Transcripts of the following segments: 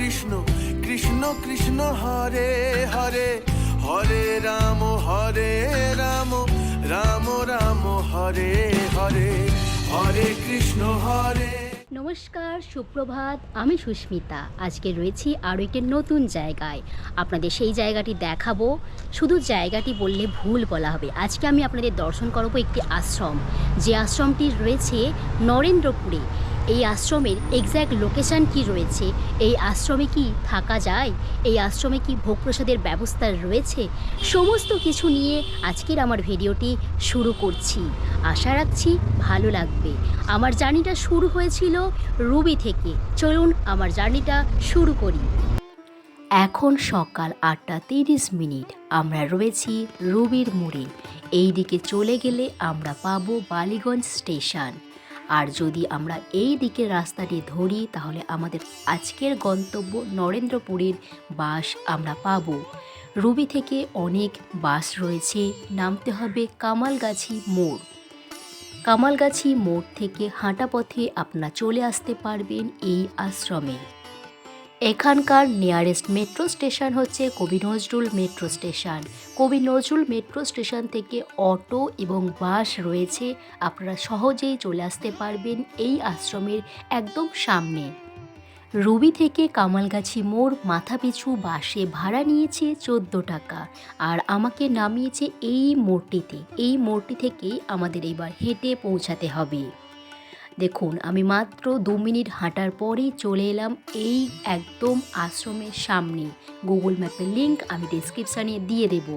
কৃষ্ণ কৃষ্ণ কৃষ্ণ হরে হরে হরে রাম হরে রাম রাম রাম, হরে হরে হরে কৃষ্ণ, হরে। নমস্কার, সুপ্রভাত, আমি সুস্মিতা। আজকে রয়েছি আরও একটি নতুন জায়গায়। আপনাদের সেই জায়গাটি দেখাবো। শুধু জায়গাটি বললে ভুল বলা হবে। আজকে আমি আপনাদের দর্শন করাবো একটি আশ্রম। যে আশ্রমটি রয়েছে নরেন্দ্রপুরে। এই আশ্রমের এক্স্যাক্ট লোকেশান কি রয়েছে? এই আশ্রমে কি থাকা যায়? এই আশ্রমে কি ভোগ প্রসাদের ব্যবস্থা রয়েছে? সমস্ত কিছু নিয়ে আজকের আমার ভিডিওটি শুরু করছি। আশা রাখছি ভালো লাগবে। আমার জার্নিটা শুরু হয়েছিল রুবি থেকে। চলুন আমার জার্নিটা শুরু করি। এখন সকাল আটটা তিরিশ মিনিট। আমরা রয়েছি রুবির মোড়ে। এই দিকে চলে গেলে আমরা পাবো বালিগঞ্জ স্টেশন। আর যদি আমরা এই দিকের রাস্তাটি ধরি, তাহলে আমাদের আজকের গন্তব্য নরেন্দ্রপুরের বাস আমরা পাব। রুবি থেকে অনেক বাস রয়েছে, নামতে হবে কামালগাছি মোড়। কামালগাছি মোড় থেকে হাঁটা পথে আপনারা চলে আসতে পারবেন এই আশ্রমে। এখানকার নিয়ারেস্ট মেট্রো স্টেশন হচ্ছে কবি নজরুল মেট্রো স্টেশন কবি নজরুল মেট্রো স্টেশন থেকে অটো এবং বাস রয়েছে। আপনারা সহজেই চলে আসতে পারবেন এই আশ্রমের একদম সামনে। রুবি থেকে কামালগাছি মোড় মাথাপিছু বাসে ভাড়া নিয়েছে চোদ্দ টাকা। আর আমাকে নামিয়েছে এই মোড়টিতে। এই মোড়টি থেকেই আমাদের এবার হেঁটে পৌঁছাতে হবে। দেখুন, আমি মাত্র দু মিনিট হাঁটার পরেই চলে এলাম এই একদম আশ্রমের সামনে। গুগল ম্যাপের লিঙ্ক আমি ডিসক্রিপশানে দিয়ে দেব।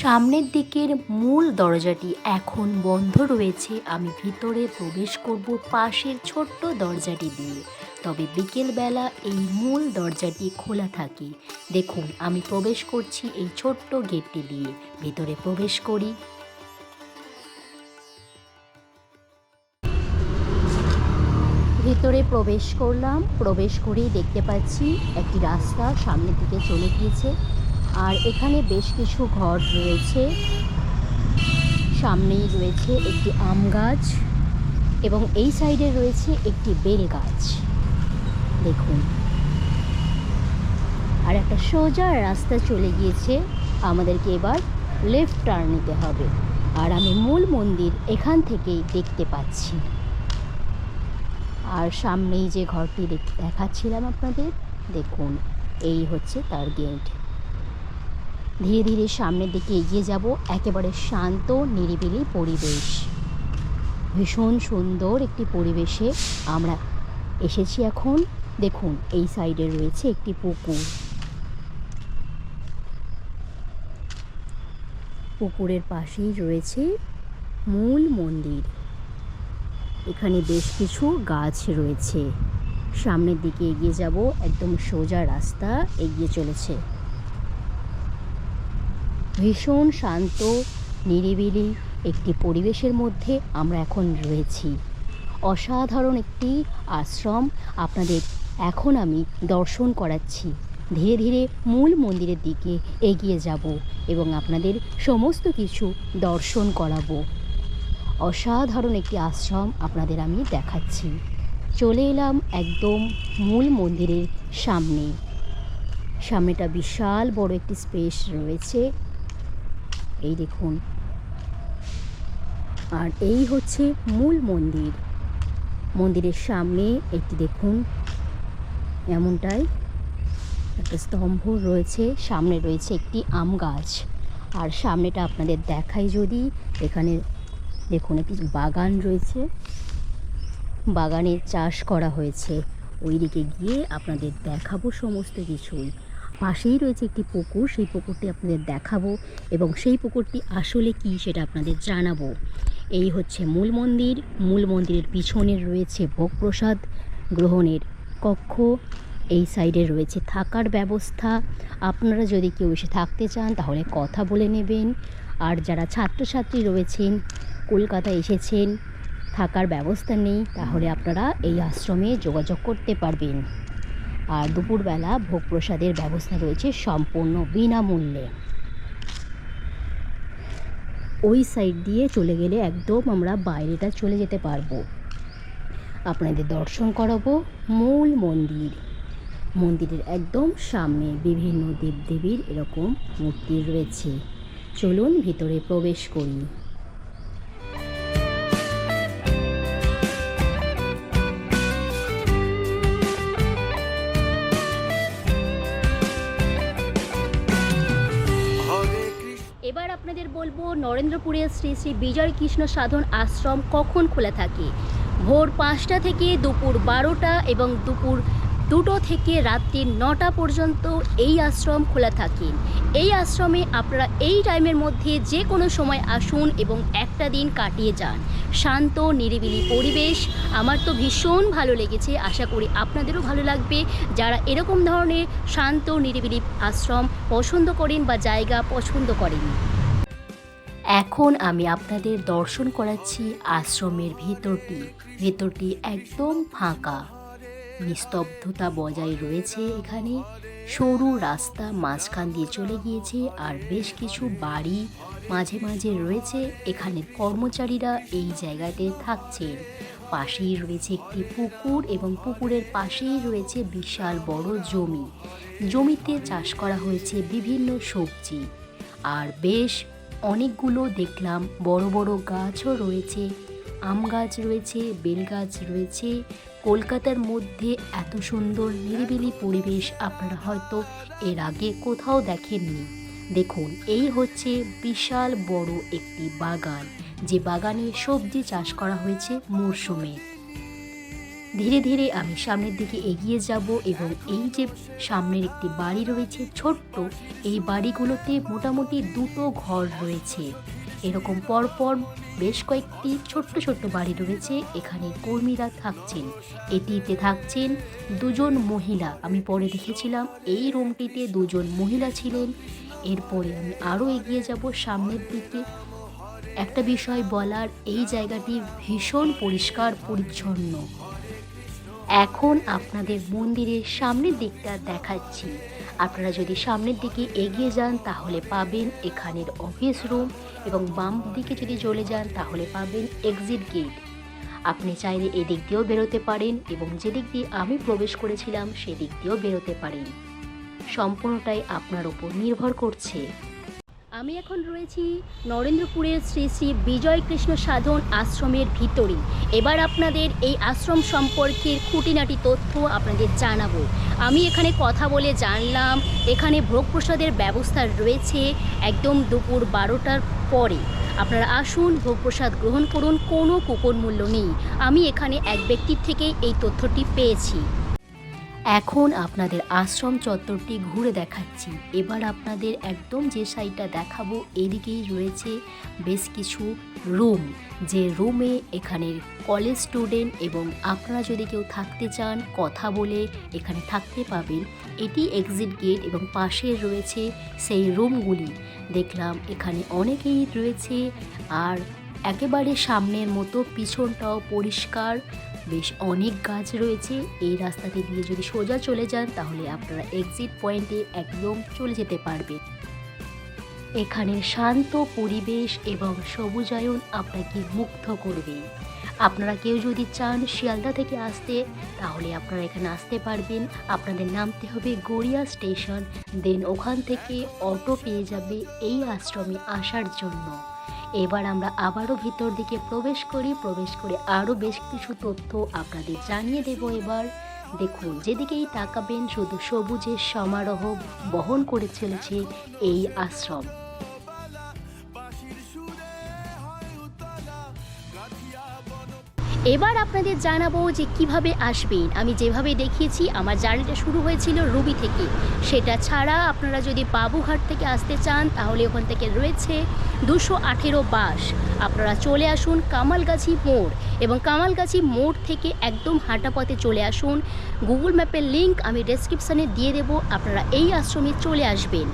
সামনের দিকের মূল দরজাটি এখন বন্ধ রয়েছে। আমি ভিতরে প্রবেশ করব পাশের ছোট্ট দরজাটি দিয়ে। তবে বিকেলবেলা এই মূল দরজাটি খোলা থাকে। দেখুন, আমি প্রবেশ করছি এই ছোট্ট গেটটি দিয়ে। ভেতরে প্রবেশ করি। ভেতরে প্রবেশ করলাম। প্রবেশ করেই দেখতে পাচ্ছি একটি রাস্তা সামনের দিকে চলে গিয়েছে। আর এখানে বেশ কিছু ঘর রয়েছে। সামনেই রয়েছে একটি আম গাছ এবং এই সাইডে রয়েছে একটি বেল গাছ। দেখুন। আর একটা সোজা রাস্তা চলে গিয়েছে। আমাদেরকে এবার লেফট টার্ন নিতে হবে। আর আমি মূল মন্দির এখান থেকেই দেখতে পাচ্ছি। আর সামনেই যে ঘরটি দেখ- দেখাচ্ছিলাম আপনাদের, দেখুন, এই হচ্ছে তার গেট ধীরে ধীরে সামনের দিকে এগিয়ে যাব। একেবারে শান্ত, নিরিবিলি পরিবেশ। ভীষণ সুন্দর একটি পরিবেশে আমরা এসেছি এখন। দেখুন, এই সাইডে রয়েছে একটি পুকুর। পুকুরের পাশেই রয়েছে মূল মন্দির। এখানে বেশ কিছু গাছ রয়েছে। সামনের দিকে এগিয়ে যাব, একদম সোজা রাস্তা এগিয়ে চলেছে। ভীষণ শান্ত, নিরিবিলি একটি পরিবেশের মধ্যে আমরা এখন রয়েছি। অসাধারণ একটি আশ্রম। আপনাদের এখন আমি দর্শন করাচ্ছি। ধীরে ধীরে মূল মন্দিরের দিকে এগিয়ে যাব এবং আপনাদের সমস্ত কিছু দর্শন করাবো। অসাধারণ একটি আশ্রম আপনাদের আমি দেখাচ্ছি। চলে এলাম একদম মূল মন্দিরের সামনে। সামনেটা বিশাল বড় একটি স্পেস রয়েছে। এই দেখুন। আর এই হচ্ছে মূল মন্দির। মন্দিরের সামনে একটি দেখুন এমনটাই। একটা স্তম্ভ রয়েছে, সামনে রয়েছে একটি আম গাছ। আর সামনেটা আপনাদের দেখাই যদি, এখানে দেখুন একটি বাগান রয়েছে। বাগানে চাষ করা হয়েছে। ওইদিকে গিয়ে আপনাদের দেখাবো সমস্ত কিছুই। পাশেই রয়েছে একটি পুকুর, সেই পুকুরটি আপনাদের দেখাবো এবং সেই পুকুরটি আসলে কি সেটা আপনাদের জানাব। এই হচ্ছে মূল মন্দির। মূল মন্দিরের পিছনে রয়েছে ভোগ প্রসাদ গ্রহণের কক্ষ এই সাইডে রয়েছে। থাকার ব্যবস্থা। আপনারা যদি কেউ এসে থাকতে চান, তাহলে কথা বলে নেবেন। আর যারা ছাত্রছাত্রী রয়েছেন কলকাতায় এসেছেন, থাকার ব্যবস্থা নেই, তাহলে আপনারা এই আশ্রমে যোগাযোগ করতে পারবেন। আর দুপুরবেলা ভোগ প্রসাদের ব্যবস্থা রয়েছে সম্পূর্ণ বিনামূল্যে। ওই সাইড দিয়ে চলে গেলে একদম আমরা বাইরেটা চলে যেতে পারব। আপনাদের দর্শন করাবো মূল মন্দির। মন্দিরের একদম সামনে বিভিন্ন দেবদেবীর এরকম মূর্তি রয়েছে। চলুন ভিতরে প্রবেশ করি। এবার আপনাদের বলব, নরেন্দ্রপুরের শ্রী শ্রী বিজয় কৃষ্ণ সাধন আশ্রম কখন খোলা থাকে? ভোর পাঁচটা থেকে দুপুর বারোটা এবং দুপুর দুটো থেকে রাত্রি নটা পর্যন্ত এই আশ্রম খোলা থাকে। এই আশ্রমে আপনারা এই টাইমের মধ্যে যে কোনো সময় আসুন এবং একটা দিন কাটিয়ে যান। শান্ত, নিরিবিলি পরিবেশ। আমার তো ভীষণ ভালো লেগেছে। আশা করি আপনাদেরও ভালো লাগবে। যারা এরকম ধরনের শান্ত, নিরিবিলি আশ্রম পছন্দ করেন বা জায়গা পছন্দ করেন। এখন আমি আপনাদের দর্শন করাচ্ছি আশ্রমের ভেতরটি। ভেতরটি একদম ফাঁকা। নিস্তব্ধতা বজায় রয়েছে এখানে। সরু রাস্তা মাঝখান দিয়ে চলে গিয়েছে আর বেশ কিছু বাড়ি মাঝে মাঝে রয়েছে। এখানের কর্মচারীরা এই জায়গাতে থাকছেন। পাশেই রয়েছে একটি পুকুর এবং পুকুরের পাশেই রয়েছে বিশাল বড় জমি। জমিতে চাষ করা হয়েছে বিভিন্ন সবজি। আর বেশ অনেকগুলো দেখলাম। বড় বড় গাছও রয়েছে, আম গাছ রয়েছে, বেল গাছ রয়েছে। কলকাতার মধ্যে এত সুন্দর নিরিবিলি পরিবেশ আপনারা হয়তো এর আগে কোথাও দেখেননি। দেখুন, এই হচ্ছে বিশাল বড় একটি বাগান। যে বাগানে সবজি চাষ করা হয়েছে মরশুমে। ধীরে ধীরে আমি সামনের দিকে এগিয়ে যাব এবং এই যে সামনের একটি বাড়ি রয়েছে, ছোট্ট, এই বাড়িগুলোতে মোটামুটি দুটো ঘর রয়েছে। এরকম পরপর বেশ কয়েকটি ছোট্ট ছোট্ট বাড়ি রয়েছে, এখানে কর্মীরা থাকছেন। এটিতে থাকছেন দুজন মহিলা। আমি পরে দেখেছিলাম এই রুমটিতে দুজন মহিলা ছিলেন। এরপরে আমি আরও এগিয়ে যাব সামনের দিকে। একটা বিষয় বলার, এই জায়গাটি ভীষণ পরিষ্কার, পরিচ্ছন্ন। এখন আপনাদের মন্দিরের সামনের দিকটা দেখাচ্ছি। আপনারা যদি সামনের দিকে এগিয়ে যান, তাহলে পাবেন এখানের অফিস রুম এবং বাম দিকে যদি চলে যান, তাহলে পাবেন এক্সিট গেট আপনি চাইলে এদিক দিয়েও বেরোতে পারেন এবং যেদিক দিয়ে আমি প্রবেশ করেছিলাম, সেদিক দিয়েও বেরোতে পারেন। সম্পূর্ণটাই আপনার উপর নির্ভর করছে। আমি এখন রয়েছি নরেন্দ্রপুরের শ্রী শ্রী বিজয় কৃষ্ণ সাধন আশ্রমের ভিতরে এবার আপনাদের এই আশ্রম সম্পর্কের খুঁটিনাটি তথ্য আপনাদের জানাব। আমি এখানে কথা বলে জানলাম, এখানে ভোগ প্রসাদের ব্যবস্থা রয়েছে একদম দুপুর বারোটার পরে। আপনারা আসুন ভোগ প্রসাদ গ্রহণ করুন, কোনো কুপন মূল্য নেই। আমি এখানে এক ব্যক্তির থেকে এই তথ্যটি পেয়েছি। এখন আপনাদের আশ্রম চত্বরটি ঘুরে দেখাচ্ছি। এবার আপনাদের একদম যে সাইডটা দেখাবো, এদিকেই রয়েছে বেশ কিছু রুম, যে রুমে এখানের কলেজ স্টুডেন্ট এবং আপনারা যদি কেউ থাকতে চান, কথা বলে এখানে থাকতে পাবেন। এটি এক্সিট গেট এবং পাশে রয়েছে সেই রুমগুলি। দেখলাম এখানে অনেকেই রয়েছে, আর একেবারে সামনের মতো পিছনটাও পরিষ্কার। বেশ অনেক গাছ রয়েছে। এই রাস্তাটি দিয়ে যদি সোজা চলে যান, তাহলে আপনারা এক্সিট পয়েন্টে একদম চলে যেতে পারবেন। এখানের শান্ত পরিবেশ এবং সবুজায়ন আপনাকে মুগ্ধ করবে। আপনারা কেউ যদি চান শিয়ালদা থেকে আসতে, তাহলে আপনারা এখানে আসতে পারবেন। আপনাদের নামতে হবে গড়িয়া স্টেশন। দেন ওখান থেকে অটো পেয়ে যাবে এই আশ্রমে আসার জন্য। এবার আমরা আবারও ভিতর দিকে প্রবেশ করি, প্রবেশ করে আরও বেশ কিছু তথ্য আপনাদের জানিয়ে দেব এবার। দেখুন, যেদিকেই তাকাবেন, শুধু সবুজের সমারোহ বহন করে চলেছে এই আশ্রম। এবার আপনাদের জানাব যে কীভাবে আসবেন। আমি যেভাবে দেখিয়েছি, আমার জার্নিটা শুরু হয়েছিল রুবি থেকে। সেটা ছাড়া আপনারা যদি বাবুঘাট থেকে আসতে চান, তাহলে ওখান থেকে রয়েছে দুশো আঠেরো বাস। আপনারা চলে আসুন কামালগাছি মোড় এবং কামালগাছি মোড় থেকে একদম হাঁটা পথে চলে আসুন। গুগল ম্যাপের লিংক আমি ডেসক্রিপশানে দিয়ে দেবো। আপনারা এই আশ্রমে চলে আসবেন।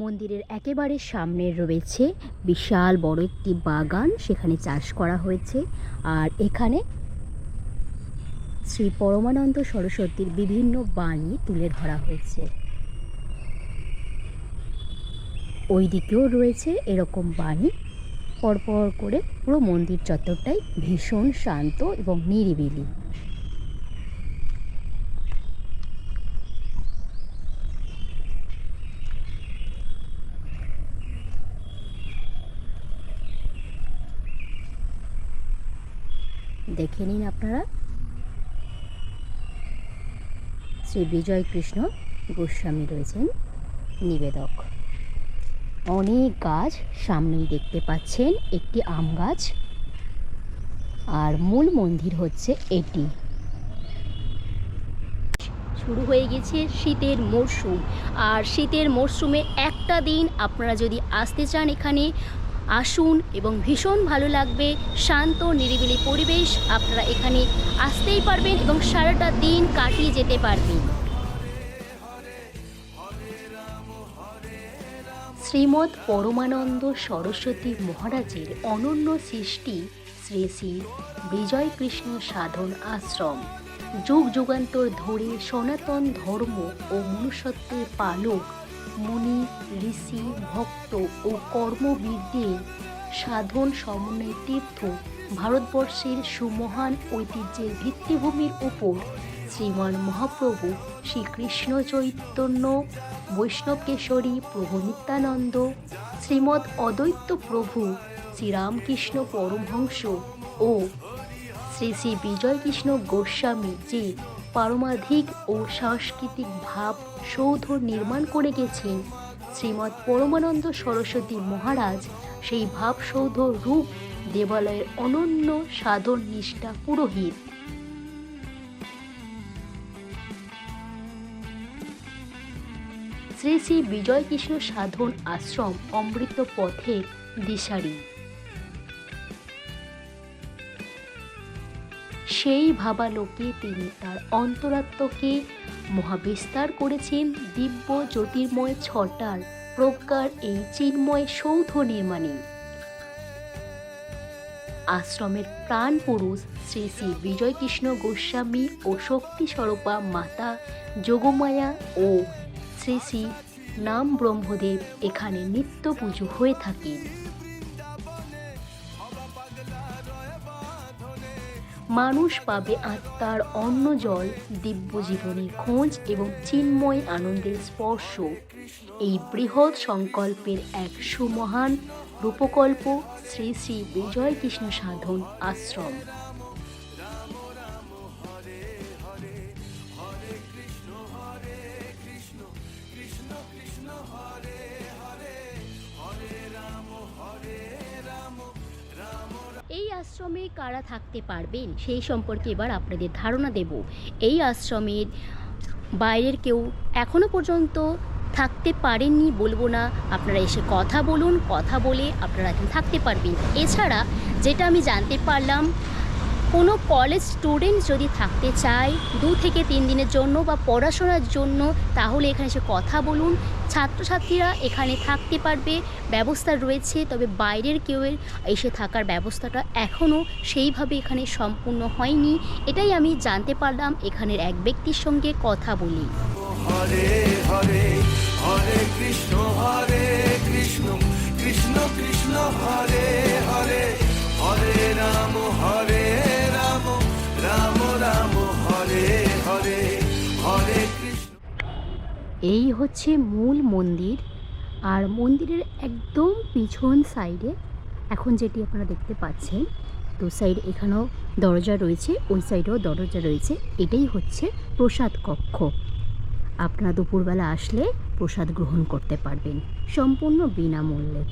মন্দিরের একেবারে সামনে রয়েছে বিশাল বড় একটি বাগান, সেখানে চাষ করা হয়েছে। আর এখানে শ্রী পরমানন্দ সরস্বতীর বিভিন্ন বাণী তুলে ধরা হয়েছে। ওই দিকেও রয়েছে এরকম বাণী পরপর করে পুরো মন্দির চত্বরটাই ভীষণ শান্ত এবং নিরিবিলি। দেখে নিন আপনারা। শ্রী বিজয় কৃষ্ণ গোস্বামী রয়েছেন নিবেদক। অনেক গাছ সামনেই দেখতে পাচ্ছেন একটি আম গাছ। আর মূল মন্দির হচ্ছে এটি। শুরু হয়ে গেছে শীতের মরশুম। আর শীতের মরশুমে একটা দিন আপনারা যদি আসতে চান এখানে, আসুন এবং ভীষণ ভালো লাগবে, শান্ত, নিরিবিলি পরিবেশ আপনারা এখানে আসতেই পারবেন এবং সারাটা দিন কাটিয়ে যেতে পারবেন। শ্রীমৎ পরমানন্দ সরস্বতী মহারাজের অনন্য সৃষ্টি শ্রী শ্রী বিজয় কৃষ্ণ সাধন আশ্রম। যুগ যুগান্তর ধরে সনাতন ধর্ম ও মনুষ্যত্বের পালক, মুনি, ঋষি, ভক্ত ও কর্মবীরদের সাধন সমন্বয় তীর্থ ভারতবর্ষের সুমহান ঐতিহ্যের ভিত্তিভূমির উপর শ্রীমান মহাপ্রভু শ্রীকৃষ্ণ চৈতন্য, বৈষ্ণব কেশরী প্রভু নিত্যানন্দ শ্রীমৎ অদ্বৈত প্রভু শ্রীরামকৃষ্ণ পরমহংস ও শ্রী শ্রী বিজয়কৃষ্ণ গোস্বামী যে পারমাধিক ও সাংস্কৃতিক ভাব সৌধ নির্মাণ করে গেছেন, শ্রীমৎ পরমানন্দ সরস্বতী মহারাজ সেই ভাবসৌধ রূপ দেবালয়ের অনন্য সাধন নিষ্ঠা পুরোহিত। শ্রী শ্রী বিজয়কৃষ্ণ সাধন আশ্রম অমৃত পথে দিশারি। সেই ভাবালোকে তিনি তার অন্তরাত্মকে মহাবিস্তার করেছেন দিব্য জ্যোতির্ময় ছটার প্রজ্ঞার এই চিন্ময় সৌধ নির্মাণে। আশ্রমের প্রাণ পুরুষ শ্রী শ্রী বিজয়কৃষ্ণ গোস্বামী ও শক্তি স্বরূপা মাতা যোগমায়া ও শ্রী শ্রী নাম ব্রহ্মদেব এখানে নিত্য পুজো হয়ে থাকেন মানুষ পাবে আত্মার অন্ন জল, দিব্য জীবনের খোঁজ এবং চিন্ময় আনন্দের স্পর্শ। এই বৃহৎ সংকল্পের এক সুমহান রূপকল্প শ্রী শ্রী বিজয় কৃষ্ণ সাধন আশ্রম। এই আশ্রমে কারা থাকতে পারবেন সেই সম্পর্কে এবার আপনাদের ধারণা দেব। এই আশ্রমের বাইরের কেউ এখনও পর্যন্ত থাকতে পারেননি বলব না। আপনারা এসে কথা বলুন, কথা বলে আপনারা থাকতে পারবেন। এছাড়া যেটা আমি জানতে পারলাম কোনো কলেজ স্টুডেন্ট যদি থাকতে চায় দু থেকে তিন দিনের জন্য বা পড়াশোনার জন্য, তাহলে এখানে এসে কথা বলুন। ছাত্রছাত্রীরা এখানে থাকতে পারবে, ব্যবস্থা রয়েছে, তবে বাইরের কেউ এসে থাকার ব্যবস্থাটা এখনও সেইভাবে এখানে সম্পূর্ণ হয়নি। এটাই আমি জানতে পারলাম, এখানের এক ব্যক্তির সঙ্গে কথা বলি। কৃষ্ণ কৃষ্ণ, হরে হরে হরে রাম, হরে এই হচ্ছে মূল মন্দির, আর মন্দিরের একদম পিছন সাইডে এখন যেটি আপনারা দেখতে পাচ্ছেন দু সাইড এখানেও দরজা রয়েছে, ওই সাইডেও দরজা রয়েছে, এটাই হচ্ছে প্রসাদ কক্ষ। আপনারা দুপুরবেলা আসলে প্রসাদ গ্রহণ করতে পারবেন, সম্পূর্ণ বিনামূল্যে।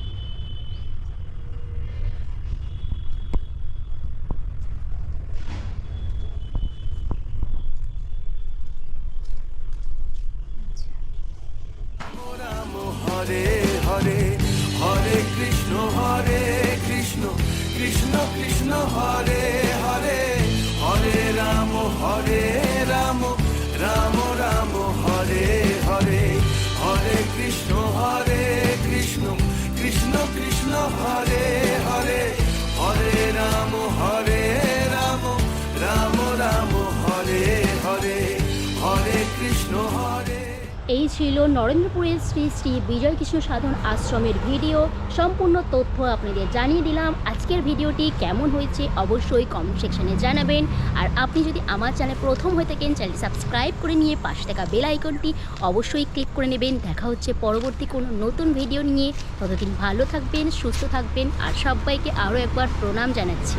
কৃষ্ণ কৃষ্ণ হরে। এই ছিল নরেন্দ্রপুরের শ্রী শ্রী বিজয় কৃষ্ণ সাধন আশ্রমের ভিডিও। সম্পূর্ণ তথ্য আপনাদের জানিয়ে দিলাম। আজকের ভিডিওটি কেমন হয়েছে অবশ্যই কমেন্ট সেকশনে জানাবেন। আর আপনি যদি আমার চ্যানেল প্রথম হয়ে থাকেন চ্যানেলটি সাবস্ক্রাইব করে নিয়ে পাশে থাকা বেল আইকনটি অবশ্যই ক্লিক করে নেবেন। দেখা হচ্ছে পরবর্তী কোনো নতুন ভিডিও নিয়ে। ততদিন ভালো থাকবেন, সুস্থ থাকবেন। আর সবাইকে আরও একবার প্রণাম জানাচ্ছি।